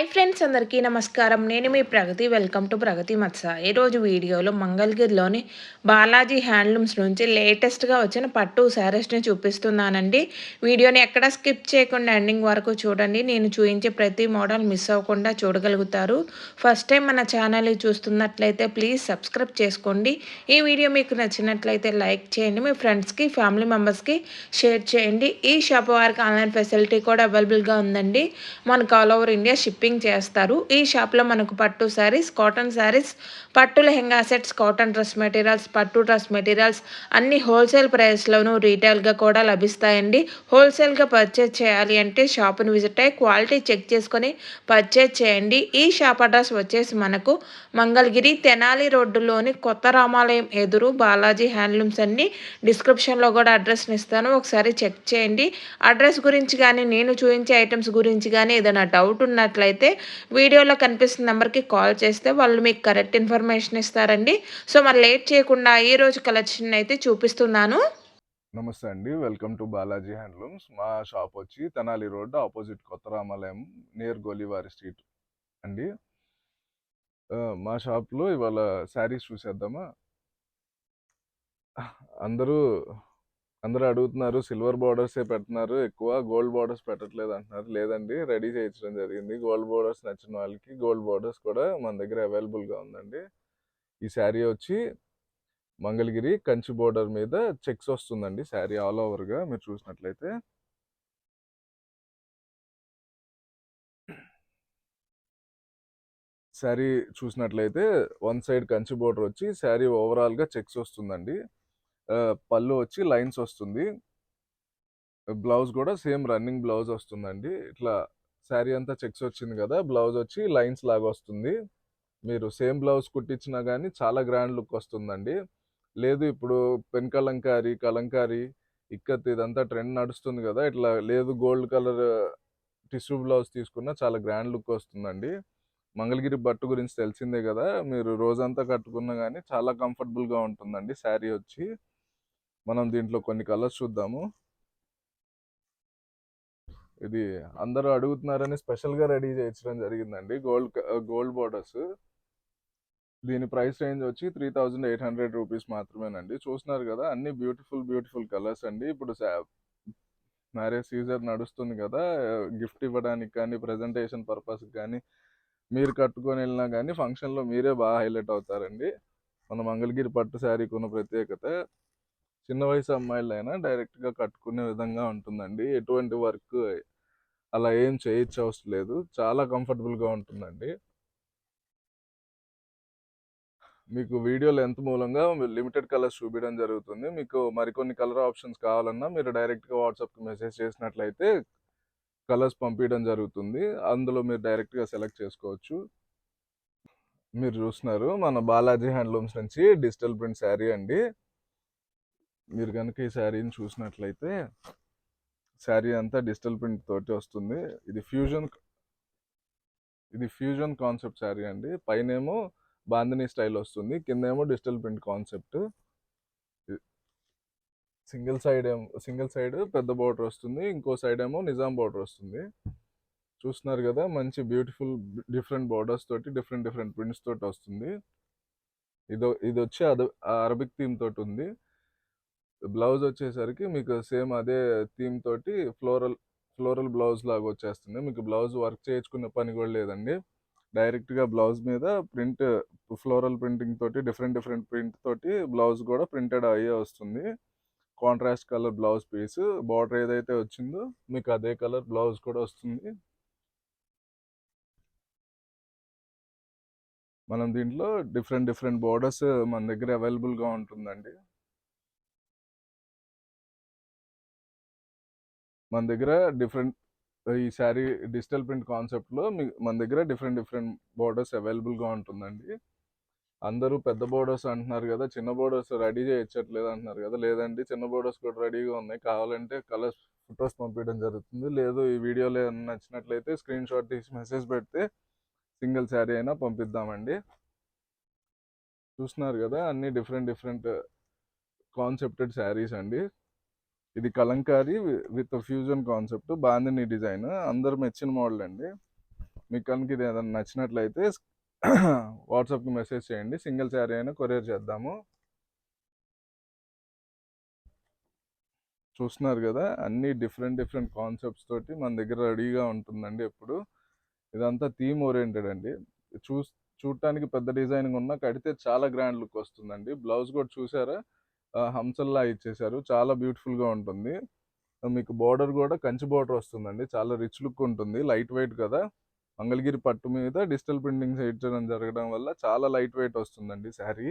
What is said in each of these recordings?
Hi friends అందరికీ నమస్కారం. నేను మీ ప్రగతి. వెల్కమ్ టు ప్రగతి మత్స. ఈరోజు వీడియోలో మంగళగిరిలోని బాలాజీ హ్యాండ్లూమ్స్ నుంచి లేటెస్ట్గా వచ్చిన పట్టు శారీస్ని చూపిస్తున్నానండి. వీడియోని ఎక్కడ స్కిప్ చేయకుండా ఎండింగ్ వరకు చూడండి. నేను చూపించే ప్రతి మోడల్ మిస్ అవ్వకుండా చూడగలుగుతారు. ఫస్ట్ టైం మన ఛానల్ చూస్తున్నట్లయితే ప్లీజ్ సబ్స్క్రైబ్ చేసుకోండి. ఈ వీడియో మీకు నచ్చినట్లయితే లైక్ చేయండి. మీ ఫ్రెండ్స్కి ఫ్యామిలీ మెంబర్స్కి షేర్ చేయండి. ఈ షాప్ వారికి ఆన్లైన్ ఫెసిలిటీ కూడా అవైలబుల్గా ఉందండి. మనకు ఆల్ ఓవర్ ఇండియా షిప్పింగ్ చేస్తారు. ఈ షాప్లో మనకు పట్టు శారీస్ కాటన్ శారీస్ పట్టు lehenga sets cotton dress materials పట్టు డ్రెస్ మెటీరియల్స్ అన్ని హోల్సేల్ ప్రైస్లోనూ రీటైల్గా కూడా లభిస్తాయండి. హోల్సేల్గా పర్చేజ్ చేయాలి అంటే షాప్ని విజిట్ అయ్యి క్వాలిటీ చెక్ చేసుకొని పర్చేజ్ చేయండి. ఈ షాప్ అడ్రస్ వచ్చేసి మనకు మంగళగిరి తెనాలి రోడ్డులోని కొత్త రామాలయం ఎదురు బాలాజీ హ్యాండ్లూమ్స్ అన్ని డిస్క్రిప్షన్లో కూడా అడ్రస్ని ఇస్తాను. ఒకసారి చెక్ చేయండి. అడ్రస్ గురించి కానీ నేను చూపించే ఐటమ్స్ గురించి కానీ ఏదైనా డౌట్ ఉన్నట్లయితే వీడియోలో కనిపిస్తున్న నెంబర్కి కాల్ చేస్తే వాళ్ళు మీకు కరెక్ట్ ఇన్ఫర్మేషన్ ఇస్తారండి. సో మరి లేట్ చేయకుండా ఈ రోజు కలెక్షన్ అయితే చూపిస్తున్నాను. నమస్తే అండి. Welcome to Balaji handlooms. మా షాప్ వచ్చి తెనాలి రోడ్ ఆపోజిట్ కొత్త రామాలయం నియర్ గోలివారి స్ట్రీట్ అండి. మా షాప్లో ఇవాళ శారీస్ చూసేద్దామా? అందరూ అందరూ అడుగుతున్నారు సిల్వర్ బార్డర్సే పెడుతున్నారు? ఎక్కువ గోల్డ్ బార్డర్స్ పెట్టట్లేదు అంటున్నారు. లేదండి రెడీ చేయించడం జరిగింది. గోల్డ్ బార్డర్స్ నచ్చిన వాళ్ళకి గోల్డ్ బార్డర్స్ కూడా మన దగ్గర అవైలబుల్గా ఉందండి. ఈ శారీ వచ్చి మంగళగిరి కంచి బోర్డర్ మీద చెక్స్ వస్తుందండి శారీ ఆల్ ఓవర్గా మీరు చూసినట్లయితే. శారీ చూసినట్లయితే వన్ సైడ్ కంచి బోర్డర్ వచ్చి శారీ ఓవరాల్గా చెక్స్ వస్తుందండి. పళ్ళు వచ్చి లైన్స్ వస్తుంది. బ్లౌజ్ కూడా సేమ్ రన్నింగ్ బ్లౌజ్ వస్తుందండి. ఇట్లా శారీ అంతా చెక్స్ వచ్చింది కదా బ్లౌజ్ వచ్చి లైన్స్ లాగా వస్తుంది. మీరు సేమ్ బ్లౌజ్ కుట్టించినా కానీ చాలా గ్రాండ్ లుక్ వస్తుందండి. లేదు ఇప్పుడు పెన్ కలంకారీ కలంకారీ ఇక్కత్ ఇదంతా ట్రెండ్ నడుస్తుంది కదా ఇట్లా లేదు గోల్డ్ కలర్ టిష్యూ బ్లౌజ్ తీసుకున్నా చాలా గ్రాండ్ లుక్ వస్తుందండి. మంగళగిరి బట్టు గురించి తెలిసిందే కదా మీరు రోజంతా కట్టుకున్నా కానీ చాలా కంఫర్టబుల్గా ఉంటుందండి శారీ వచ్చి. మనం దీంట్లో కొన్ని కలర్స్ చూద్దాము. ఇది అందరూ అడుగుతున్నారని స్పెషల్గా రెడీ చేయించడం జరిగిందండి. Gold gold borders. దీని ప్రైస్ రేంజ్ వచ్చి three thousand eight hundred rupees మాత్రమేనండి. చూస్తున్నారు కదా అన్ని బ్యూటిఫుల్ బ్యూటిఫుల్ కలర్స్ అండి. ఇప్పుడు మ్యారేజ్ సీజన్ నడుస్తుంది కదా గిఫ్ట్ ఇవ్వడానికి కానీ ప్రజెంటేషన్ పర్పస్కి కానీ మీరు కట్టుకొని వెళ్ళినా కానీ ఫంక్షన్లో మీరే బాగా హైలైట్ అవుతారండి. మన మంగళగిరి పట్టు శారీకి ఉన్న ప్రత్యేకత. చిన్న వయసు అమ్మాయిలైనా డైరెక్ట్గా కట్టుకునే విధంగా ఉంటుందండి. ఎటువంటి వర్క్ అలా ఏం చేయొచ్చు అవసరం లేదు. చాలా కంఫర్టబుల్గా ఉంటుందండి. మీకు వీడియో లెంత్ మూలంగా లిమిటెడ్ కలర్స్ చూపించడం జరుగుతుంది. మీకు మరికొన్ని కలర్ ఆప్షన్స్ కావాలన్నా మీరు డైరెక్ట్గా వాట్సాప్కి మెసేజ్ చేసినట్లయితే కలర్స్ పంపించడం జరుగుతుంది. అందులో మీరు డైరెక్ట్గా సెలెక్ట్ చేసుకోవచ్చు. మీరు చూస్తున్నారు మన బాలాజీ హ్యాండ్లూమ్స్ నుంచి డిజిటల్ ప్రింట్ శారీ అండి. మీరు కనుక ఈ శారీని చూసినట్లయితే శారీ అంతా డిజిటల్ ప్రింట్ తోటి వస్తుంది. ఇది ఫ్యూజన్ ఇది ఫ్యూజన్ కాన్సెప్ట్ శారీ అండి. పైనేమో బాందిని స్టైల్ వస్తుంది. కిందేమో digital print concept. Single side ఏమో సింగిల్ సైడ్ పెద్ద బార్డర్ వస్తుంది. ఇంకో సైడ్ ఏమో నిజాం బార్డర్ వస్తుంది. చూస్తున్నారు కదా మంచి బ్యూటిఫుల్ డిఫరెంట్ బార్డర్స్ తోటి డిఫరెంట్ డిఫరెంట్ ప్రింట్స్ తోటి వస్తుంది. ఇది ఇది వచ్చి అద అరబిక్ థీమ్ తోటి ఉంది. బ్లౌజ్ వచ్చేసరికి మీకు సేమ్ అదే థీమ్ తోటి ఫ్లోరల్ ఫ్లోరల్ బ్లౌజ్ లాగా వచ్చేస్తుంది. మీకు బ్లౌజ్ వర్క్ చేయించుకునే పని కూడా లేదండి. డైరెక్ట్గా బ్లౌజ్ మీద ప్రింట్ ఫ్లోరల్ ప్రింటింగ్ తోటి డిఫరెంట్ డిఫరెంట్ ప్రింట్ తోటి బ్లౌజ్ కూడా ప్రింటెడ్ అయ్యే వస్తుంది. Contrast colour blouse piece border ఏదైతే వచ్చిందో మీకు అదే కలర్ బ్లౌజ్ కూడా వస్తుంది. మనం దీంట్లో డిఫరెంట్ డిఫరెంట్ బార్డర్స్ మన దగ్గర అవైలబుల్గా ఉంటుందండి. మన దగ్గర డిఫరెంట్ ఈ శారీ డిజిటల్ ప్రింట్ కాన్సెప్ట్లో మీ మన దగ్గర డిఫరెంట్ డిఫరెంట్ బోర్డర్స్ అవైలబుల్గా ఉంటుందండి. అందరూ పెద్ద బోర్డర్స్ అంటున్నారు కదా చిన్న బోర్డర్స్ రెడీ చేయించట్లేదు అంటున్నారు కదా లేదండి చిన్న బోర్డర్స్ కూడా రెడీగా ఉన్నాయి. కావాలంటే కలర్స్ ఫొటోస్ పంపించడం జరుగుతుంది. లేదు ఈ వీడియోలో ఏమైనా నచ్చినట్లయితే స్క్రీన్ షాట్ తీసి మెసేజ్ పెడితే సింగిల్ శారీ అయినా పంపిద్దామండి. చూస్తున్నారు కదా అన్ని డిఫరెంట్ డిఫరెంట్ కాన్సెప్టెడ్ శారీస్ అండి. ఇది Kalamkari with fusion concept Bandhani design. అందరు మెచ్చిన మోడల్ అండి మీకు కనుక ఇది ఏదైనా నచ్చినట్లయితే వాట్సాప్కి మెసేజ్ చేయండి. సింగిల్ శారీ అయినా కొరియర్ చేద్దాము. చూస్తున్నారు కదా అన్ని డిఫరెంట్ డిఫరెంట్ కాన్సెప్ట్స్ తోటి మన దగ్గర రెడీగా ఉంటుందండి ఎప్పుడు. ఇదంతా థీమ్ ఓరియంటెడ్ అండి. చూ చూడటానికి పెద్ద డిజైనింగ్ ఉన్నా కడితే చాలా గ్రాండ్ లుక్ వస్తుందండి. బ్లౌజ్ కూడా చూసారా? హంసల్లా ఇచ్చేసారు చాలా బ్యూటిఫుల్గా ఉంటుంది. మీకు బార్డర్ కూడా కంచి బార్డర్ వస్తుందండి. చాలా రిచ్ లుక్ ఉంటుంది. లైట్ వెయిట్ కదా. మంగళగిరి పట్టు మీద డిజిటల్ ప్రింటింగ్ చేయడం జరగడం వల్ల చాలా లైట్ వెయిట్ వస్తుందండి శారీ.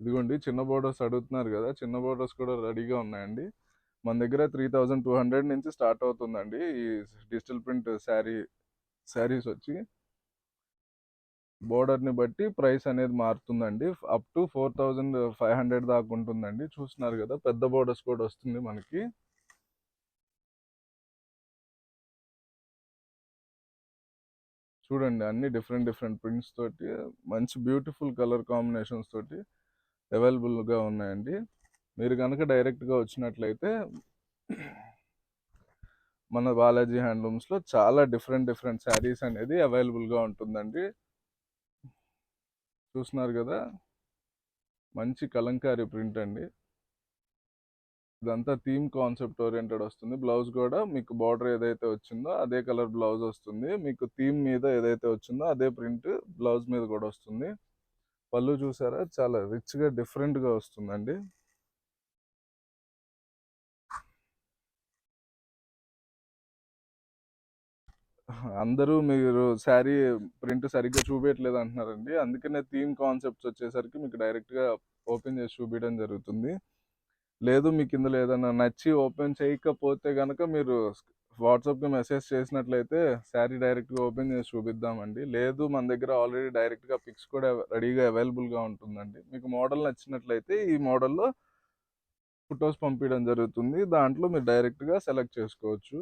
ఇదిగోండి చిన్న బోర్డర్స్ అడుగుతున్నారు కదా. చిన్న బోర్డర్స్ కూడా రెడీగా ఉన్నాయండి. మన దగ్గర త్రీ థౌజండ్ టూ హండ్రెడ్ నుంచి స్టార్ట్ అవుతుందండి ఈ డిజిటల్ ప్రింట్ శారీ శారీస్ వచ్చి. బోర్డర్ని బట్టి ప్రైస్ అనేది మారుతుందండి. Up to four thousand five hundred దాకా ఉంటుందండి. చూస్తున్నారు కదా పెద్ద బోర్డర్స్ కూడా వస్తుంది మనకి. చూడండి అన్ని డిఫరెంట్ డిఫరెంట్ ప్రింట్స్ తోటి మంచి బ్యూటిఫుల్ కలర్ కాంబినేషన్స్ తోటి అవైలబుల్గా ఉన్నాయండి. మీరు కనుక డైరెక్ట్గా వచ్చినట్లయితే మన బాలాజీ హ్యాండ్లూమ్స్లో చాలా డిఫరెంట్ డిఫరెంట్ శారీస్ అనేది అవైలబుల్గా ఉంటుందండి. చూస్తున్నారు కదా? మంచి కలంకారీ ప్రింట్ అండి. ఇదంతా థీమ్ కాన్సెప్ట్ ఓరియంటెడ్ వస్తుంది. బ్లౌజ్ కూడా మీకు బార్డర్ ఏదైతే వచ్చిందో అదే కలర్ బ్లౌజ్ వస్తుంది. మీకు థీమ్ మీద ఏదైతే వచ్చిందో అదే ప్రింట్ బ్లౌజ్ మీద కూడా వస్తుంది. పళ్ళు చూసారా? చాలా రిచ్గా డిఫరెంట్గా వస్తుందండి. అందరూ మీరు శారీ ప్రింట్ సరిగ్గా చూపించట్లేదు అంటున్నారండి. అందుకనే థీమ్ కాన్సెప్ట్స్ వచ్చేసరికి మీకు డైరెక్ట్గా ఓపెన్ చేసి చూపించడం జరుగుతుంది. లేదు మీకు ఇందులో ఏదైనా నచ్చి ఓపెన్ చేయకపోతే కనుక మీరు వాట్సాప్కి మెసేజ్ చేసినట్లయితే శారీ డైరెక్ట్గా ఓపెన్ చేసి చూపిద్దామండి. లేదు మన దగ్గర ఆల్రెడీ డైరెక్ట్గా పిక్స్ కూడా రెడీగా అవైలబుల్గా ఉంటుందండి. మీకు మోడల్ నచ్చినట్లయితే ఈ మోడల్లో ఫొటోస్ పంపించడం జరుగుతుంది. దాంట్లో మీరు డైరెక్ట్గా సెలెక్ట్ చేసుకోవచ్చు.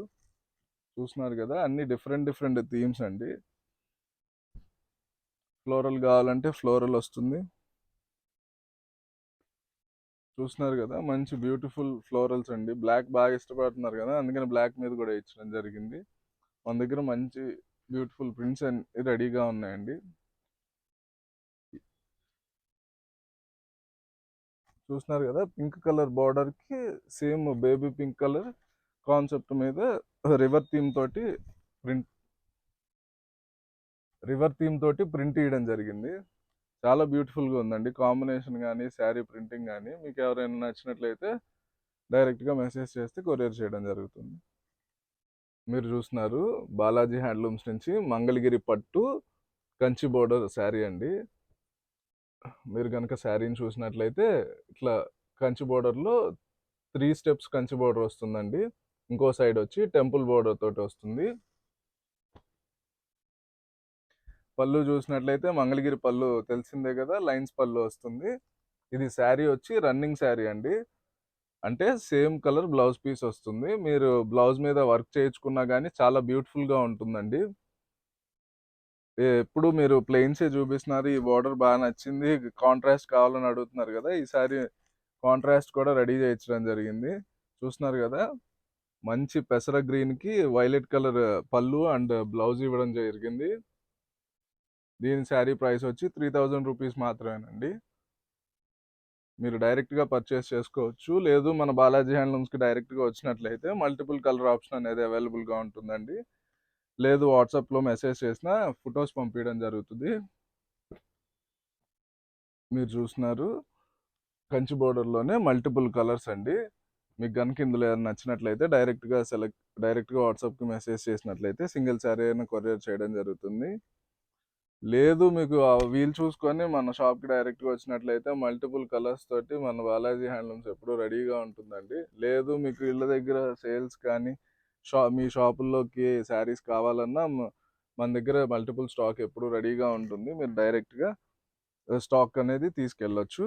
చూస్తున్నారు కదా అన్ని డిఫరెంట్ డిఫరెంట్ థీమ్స్ అండి. ఫ్లోరల్ కావాలంటే ఫ్లోరల్ వస్తుంది. చూస్తున్నారు కదా మంచి బ్యూటిఫుల్ ఫ్లోరల్స్ అండి. బ్లాక్ బాగా ఇష్టపడుతున్నారు కదా అందుకని బ్లాక్ మీద కూడా ఇచ్చడం జరిగింది. మన దగ్గర మంచి బ్యూటిఫుల్ ప్రింట్స్ అన్ని రెడీగా ఉన్నాయండి. చూస్తున్నారు కదా పింక్ కలర్ బార్డర్కి same baby pink colour concept మీద రివర్ థీమ్ తోటి ప్రింట్ రివర్ థీమ్ తోటి ప్రింట్ ఇవ్వడం జరిగింది. చాలా బ్యూటిఫుల్గా ఉందండి. కాంబినేషన్ కానీ శారీ ప్రింటింగ్ కానీ మీకు ఎవరైనా నచ్చినట్లయితే డైరెక్ట్గా మెసేజ్ చేస్తే కొరియర్ చేయడం జరుగుతుంది. మీరు చూస్తున్నారు బాలాజీ హ్యాండ్లూమ్స్ నుంచి మంగళగిరి పట్టు కంచి బోర్డర్ శారీ అండి. మీరు కనుక శారీని చూసినట్లయితే ఇట్లా కంచి బోర్డర్లో త్రీ స్టెప్స్ కంచి బోర్డర్ వస్తుందండి. ఇంకో సైడ్ వచ్చి టెంపుల్ బోర్డర్ తోటి వస్తుంది. పళ్ళు చూసినట్లయితే మంగళగిరి పళ్ళు తెలిసిందే కదా లైన్స్ పళ్ళు వస్తుంది. ఇది శారీ వచ్చి రన్నింగ్ శారీ అండి. అంటే సేమ్ కలర్ బ్లౌజ్ పీస్ వస్తుంది. మీరు బ్లౌజ్ మీద వర్క్ చేయించుకున్నా కానీ చాలా బ్యూటిఫుల్గా ఉంటుందండి. ఎప్పుడు మీరు ప్లెయిన్సే చూపిస్తున్నారు ఈ బార్డర్ బాగా నచ్చింది కాంట్రాస్ట్ కావాలని అడుగుతున్నారు కదా ఈసారి కాంట్రాస్ట్ కూడా రెడీ చేయించడం జరిగింది. చూస్తున్నారు కదా? మంచి పెసర గ్రీన్కి వైలెట్ కలర్ పళ్ళు అండ్ బ్లౌజ్ ఇవ్వడం జరిగింది. దీని శారీ ప్రైస్ వచ్చి త్రీ థౌజండ్ రూపీస్ మాత్రమేనండి. మీరు డైరెక్ట్గా పర్చేస్ చేసుకోవచ్చు. లేదు మన బాలాజీ హ్యాండ్లూమ్స్కి డైరెక్ట్గా వచ్చినట్లయితే మల్టిపుల్ కలర్ ఆప్షన్ అనేది అవైలబుల్గా ఉంటుందండి. లేదు వాట్సాప్లో మెసేజ్ చేసినా ఫొటోస్ పంపించడం జరుగుతుంది. మీరు చూస్తున్నారు. కంచి బోర్డర్లోనే మల్టిపుల్ కలర్స్ అండి. మీకు కనుక ఇందులో ఏదైనా నచ్చినట్లయితే డైరెక్ట్గా సెలెక్ట్ డైరెక్ట్గా వాట్సాప్కి మెసేజ్ చేసినట్లయితే సింగిల్ శారీ అయినా కొరియర్ చేయడం జరుగుతుంది. లేదు మీకు ఆ వీల్ చూసుకొని మన షాప్కి డైరెక్ట్గా వచ్చినట్లయితే మల్టిపుల్ కలర్స్ తోటి మన బాలాజీ హ్యాండ్లూమ్స్ ఎప్పుడూ రెడీగా ఉంటుందండి. లేదు మీకు ఇళ్ళ దగ్గర సేల్స్ కానీ షా మీ షాపుల్లోకి శారీస్ కావాలన్నా మన దగ్గర మల్టిపుల్ స్టాక్ ఎప్పుడు రెడీగా ఉంటుంది. మీరు డైరెక్ట్గా స్టాక్ అనేది తీసుకెళ్ళొచ్చు.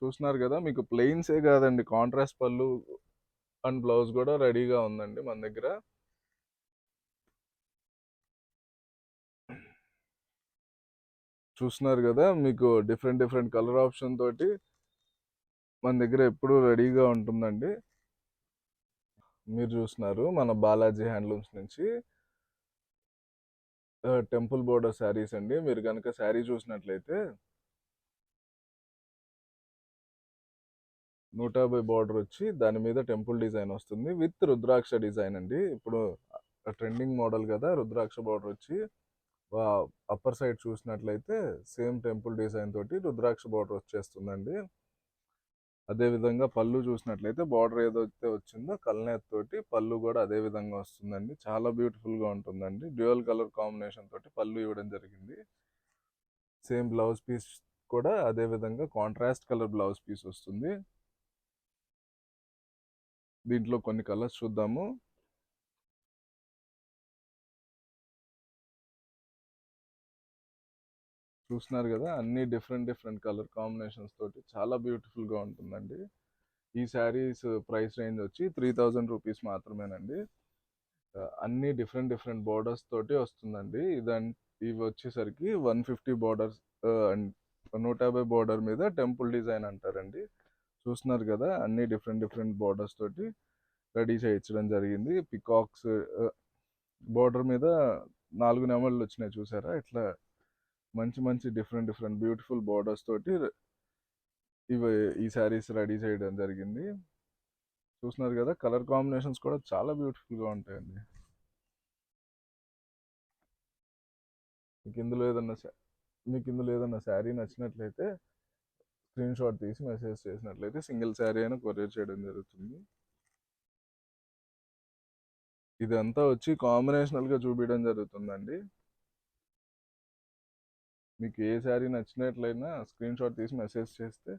చూస్తున్నారు కదా మీకు ప్లెయిన్సే కాదండి. కాంట్రాస్ట్ పళ్ళు అండ్ బ్లౌజ్ కూడా రెడీగా ఉందండి మన దగ్గర. చూస్తున్నారు కదా మీకు డిఫరెంట్ డిఫరెంట్ కలర్ ఆప్షన్ తోటి మన దగ్గర ఎప్పుడూ రెడీగా ఉంటుందండి. మీరు చూస్తున్నారు మన బాలాజీ హ్యాండ్లూమ్స్ నుంచి. టెంపుల్ బోర్డర్ శారీస్ అండి. మీరు కనుక శారీ చూసినట్లయితే నూట యాభై బార్డర్ వచ్చి దాని మీద టెంపుల్ డిజైన్ వస్తుంది. విత్ రుద్రాక్ష డిజైన్ అండి. ఇప్పుడు ట్రెండింగ్ మోడల్ కదా రుద్రాక్ష బార్డర్ వచ్చి అప్పర్ సైడ్ చూసినట్లయితే సేమ్ టెంపుల్ డిజైన్ తోటి రుద్రాక్ష బార్డర్ వచ్చేస్తుందండి. అదేవిధంగా పళ్ళు చూసినట్లయితే బార్డర్ ఏదైతే వచ్చిందో కల్నేత్ తోటి పళ్ళు కూడా అదే విధంగా వస్తుందండి. చాలా బ్యూటిఫుల్‌గా ఉంటుందండి. డ్యూయల్ కలర్ కాంబినేషన్ తోటి పళ్ళు ఇవ్వడం జరిగింది. సేమ్ బ్లౌజ్ పీస్ కూడా అదే విధంగా కాంట్రాస్ట్ కలర్ బ్లౌజ్ పీస్ వస్తుంది. దీంట్లో కొన్ని కలర్స్ చూద్దాము. చూస్తున్నారు కదా అన్ని డిఫరెంట్ డిఫరెంట్ కలర్ కాంబినేషన్స్ తోటి చాలా బ్యూటిఫుల్‌గా ఉంటుందండి. ఈ శారీస్ ప్రైస్ రేంజ్ వచ్చి 3000 రూపీస్ మాత్రమేనండి. అన్ని డిఫరెంట్ డిఫరెంట్ బార్డర్స్ తోటి వస్తుందండి. ఇదన్ ఇవి వచ్చేసరికి వన్ ఫిఫ్టీ బార్డర్స్ అండ్ నూట యాభై బార్డర్ మీద టెంపుల్ డిజైన్ అంటారండి. చూస్తున్నారు కదా అన్నీ డిఫరెంట్ డిఫరెంట్ బోర్డర్స్ తోటి రెడీ చేయించడం జరిగింది. పికాక్స్ బార్డర్ బోర్డర్ మీద నాలుగు నెమళ్ళు వచ్చినాయి చూసారా? ఇట్లా మంచి మంచి డిఫరెంట్ డిఫరెంట్ బ్యూటిఫుల్ బోర్డర్స్ తోటి ఇవి ఈ శారీస్ రెడీ చేయడం జరిగింది. చూస్తున్నారు కదా కలర్ కాంబినేషన్స్ కూడా చాలా బ్యూటిఫుల్‌గా ఉంటాయండి. మీకు ఇందులో ఏదన్నా మీకు ఇందులో ఏదన్నా శారీ నచ్చినట్లయితే స్క్రీన్ షాట్ తీసి మెసేజ్ చేసినట్లయితే సింగిల్ శారీ అయినా కొరియర్ చేయడం జరుగుతుంది. ఇదంతా వచ్చి కాంబినేషనల్‌గా చూపించడం జరుగుతుందండి. మీకు ఏ శారీ నచ్చినట్లయినా స్క్రీన్‌షాట్ తీసి మెసేజ్ చేస్తే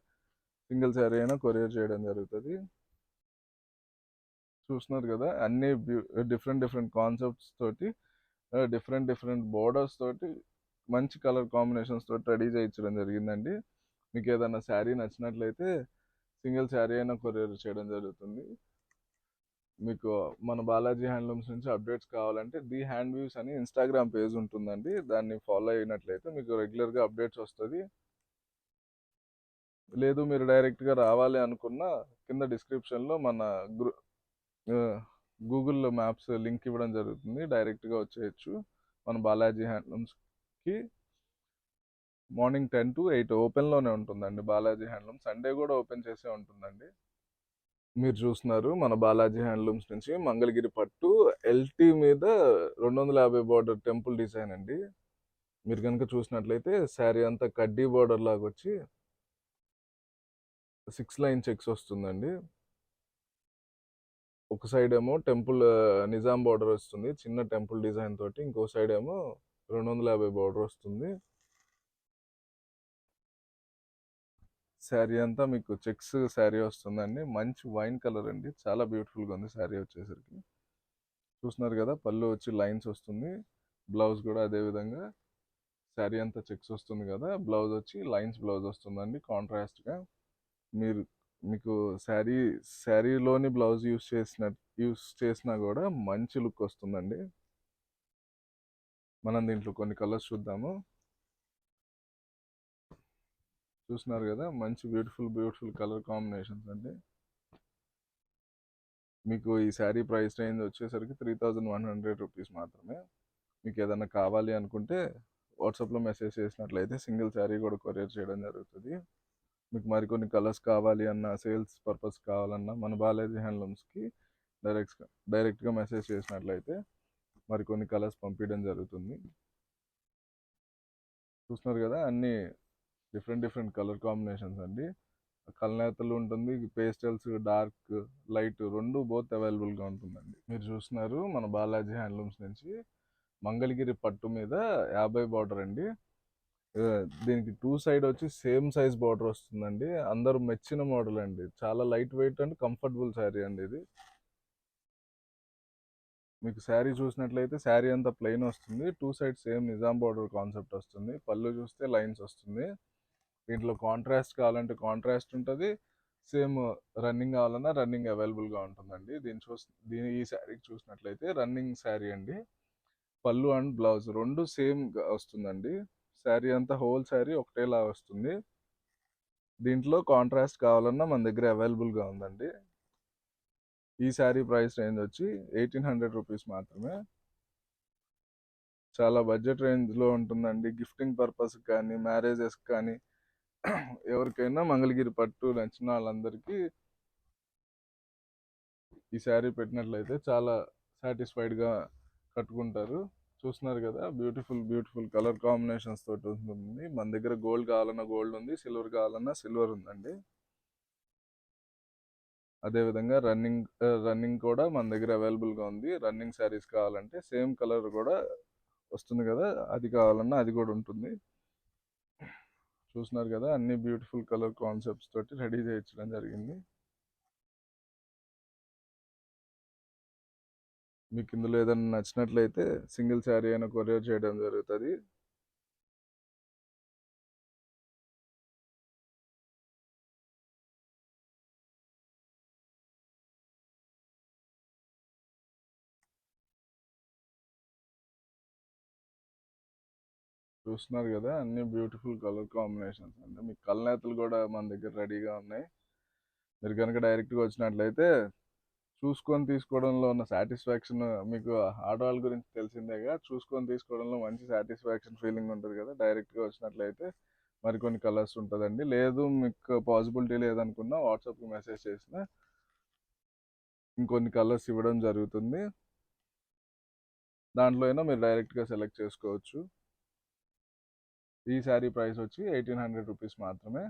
సింగిల్ శారీ అయినా కొరియర్ చేయడం జరుగుతుంది చూస్తున్నారు కదా అన్ని డిఫరెంట్ డిఫరెంట్ కాన్సెప్ట్స్ తోటి డిఫరెంట్ డిఫరెంట్ బోర్డర్స్ తోటి మంచి కలర్ కాంబినేషన్స్ తోటి రెడీ చేయించడం జరిగిందండి. మీకు ఏదైనా శారీ నచ్చినట్లయితే సింగిల్ శారీ అయినా కొరియర్ చేయడం జరుగుతుంది. మీకు మన బాలాజీ హ్యాండ్లూమ్స్ నుంచి అప్డేట్స్ కావాలంటే ది హ్యాండ్ వ్యూస్ అని ఇన్‌స్టాగ్రామ్ పేజ్ ఉంటుందండి. దాన్ని ఫాలో అయినట్లయితే మీకు రెగ్యులర్‌గా అప్డేట్స్ వస్తుంది లేదు మీరు డైరెక్ట్‌గా రావాలి అనుకున్న కింద డిస్క్రిప్షన్‌లో మన గ్రూ గూగుల్లో గూగుల్ మ్యాప్స్ లింక్ ఇవ్వడం జరుగుతుంది. డైరెక్ట్‌గా వచ్చేయొచ్చు. మన బాలాజీ హ్యాండ్లూమ్స్‌కి మార్నింగ్ 10-8 ఓపెన్‌లోనే ఉంటుందండి బాలాజీ హ్యాండ్లూమ్స్. సండే కూడా ఓపెన్ చేసే ఉంటుందండి. మీరు చూస్తున్నారు మన బాలాజీ హ్యాండ్లూమ్స్ నుంచి మంగళగిరి పట్టు ఎల్‌టీ మీద రెండు వందల యాభై బార్డర్ టెంపుల్ డిజైన్ అండి. మీరు కనుక చూసినట్లయితే శారీ అంతా కడ్డీ బార్డర్ లాగా వచ్చి సిక్స్ లైన్ చెక్స్ వస్తుందండి. ఒక సైడ్ ఏమో టెంపుల్ నిజాం బార్డర్ వస్తుంది. చిన్న టెంపుల్ డిజైన్ తోటి. ఇంకో సైడ్ ఏమో రెండు వందల యాభై బార్డర్ వస్తుంది. శారీ అంతా మీకు చెక్స్ శారీ వస్తుందండి. మంచి వైన్ కలర్ అండి. చాలా బ్యూటిఫుల్‌గా ఉంది శారీ వచ్చేసరికి. చూస్తున్నారు కదా పళ్ళు వచ్చి లైన్స్ వస్తుంది. బ్లౌజ్ కూడా అదే విధంగా శారీ అంతా చెక్స్ వస్తుంది కదా బ్లౌజ్ వచ్చి లైన్స్ బ్లౌజ్ వస్తుందండి కాంట్రాస్ట్‌గా. మీరు మీకు శారీ శారీలోని బ్లౌజ్ యూజ్ చేసిన యూస్ చేసినా కూడా మంచి లుక్ వస్తుందండి. మనం దీంట్లో కొన్ని కలర్స్ చూద్దాము. చూస్తున్నారు కదా మంచి బ్యూటిఫుల్ బ్యూటిఫుల్ కలర్ కాంబినేషన్స్ అండి. మీకు ఈ శారీ ప్రైస్ రేంజ్ వచ్చేసరికి 3100 రూపీస్ మాత్రమే. మీకు ఏదైనా కావాలి అనుకుంటే వాట్సాప్‌లో మెసేజ్ చేసినట్లయితే సింగిల్ శారీ కూడా కొరియర్ చేయడం జరుగుతుంది మీకు మరికొన్ని కలర్స్ కావాలి అన్న సేల్స్ పర్పస్ కావాలన్నా మన బాలాజీ హ్యాండ్లూమ్స్‌కి డైరెక్ట్‌గా డైరెక్ట్‌గా మెసేజ్ చేసినట్లయితే మరికొన్ని కలర్స్ పంపించడం జరుగుతుంది. చూస్తున్నారు కదా అన్నీ డిఫరెంట్ డిఫరెంట్ కలర్ కాంబినేషన్స్ అండి. కలనేతలు ఉంటుంది. పేస్టల్స్, డార్క్, లైట్ రెండు బోత్ అవైలబుల్‌గా ఉంటుందండి. మీరు చూస్తున్నారు మన బాలాజీ హ్యాండ్లూమ్స్ నుంచి మంగళగిరి పట్టు మీద యాభై బార్డర్ అండి. దీనికి టూ సైడ్ వచ్చి సేమ్ సైజ్ బార్డర్ వస్తుందండి. అందరూ మెచ్చిన మోడల్ అండి. చాలా light weight and comfortable sari అండి ఇది. మీకు శారీ చూసినట్లయితే శారీ అంతా ప్లెయిన్ వస్తుంది. Two side same Nizam border concept వస్తుంది. పళ్ళు చూస్తే లైన్స్ వస్తుంది. దీంట్లో కాంట్రాస్ట్ కావాలంటే కాంట్రాస్ట్ ఉంటుంది సేమ్ రన్నింగ్ కావాలన్నా రన్నింగ్ అవైలబుల్‌గా ఉంటుందండి. దీన్ని చూస్ దీని ఈ శారీకి చూసినట్లయితే రన్నింగ్ శారీ అండి. పళ్ళు అండ్ బ్లౌజ్ రెండు సేమ్ వస్తుందండి. శారీ అంతా హోల్ శారీ ఒకటేలా వస్తుంది. దీంట్లో కాంట్రాస్ట్ కావాలన్నా మన దగ్గర అవైలబుల్‌గా ఉందండి. ఈ శారీ ప్రైస్ రేంజ్ వచ్చి 1800 రూపీస్ మాత్రమే. చాలా బడ్జెట్ రేంజ్‌లో ఉంటుందండి. గిఫ్టింగ్ పర్పస్‌కి కానీ, మ్యారేజెస్‌కి కానీ ఎవరికైనా మంగళగిరి పట్టు నచ్చిన వాళ్ళందరికీ ఈ శారీ పెట్టినట్లయితే చాలా సాటిస్ఫైడ్‌గా కట్టుకుంటారు. చూస్తున్నారు కదా! బ్యూటిఫుల్, బ్యూటిఫుల్ కలర్ కాంబినేషన్స్ తోటి ఉంటుంది. మన దగ్గర గోల్డ్ కావాలన్నా గోల్డ్ ఉంది. సిల్వర్ కావాలన్నా సిల్వర్ ఉందండి. అదేవిధంగా రన్నింగ్ రన్నింగ్ కూడా మన దగ్గర అవైలబుల్‌గా ఉంది. రన్నింగ్ శారీస్ కావాలంటే సేమ్ కలర్ కూడా వస్తుంది కదా! అది కావాలన్నా అది కూడా ఉంటుంది. చూస్తున్నారు కదా! అన్ని బ్యూటిఫుల్ కలర్ కాన్సెప్ట్స్ తోటి రెడీ చేయించడం జరిగింది. మీకు ఇందులో ఏదైనా నచ్చినట్లయితే సింగిల్ శారీ అయినా కొరియర్ చేయడం జరుగుతుంది చూస్తున్నారు కదా! అన్ని బ్యూటిఫుల్ కలర్ కాంబినేషన్స్ అంటే మీకు కలనేతలు కూడా మన దగ్గర రెడీగా ఉన్నాయి. మీరు కనుక డైరెక్ట్‌గా వచ్చినట్లయితే చూసుకొని తీసుకోవడంలో ఉన్న సాటిస్ఫాక్షన్ మీకు ఆడవాళ్ళ గురించి తెలిసిందేగా. చూసుకొని తీసుకోవడంలో మంచి సాటిస్ఫాక్షన్ ఫీలింగ్ ఉంటుంది కదా! డైరెక్ట్‌గా వచ్చినట్లయితే మరికొన్ని కలర్స్ ఉంటుందండి లేదు మీకు పాసిబిలిటీ లేదనుకున్నా వాట్సాప్‌కి మెసేజ్ చేసిన ఇంకొన్ని కలర్స్ ఇవ్వడం జరుగుతుంది. దాంట్లో అయినా మీరు డైరెక్ట్‌గా సెలెక్ట్ చేసుకోవచ్చు. ఈ శారీ ప్రైస్ వచ్చి 1800 రూపీస్ మాత్రమే.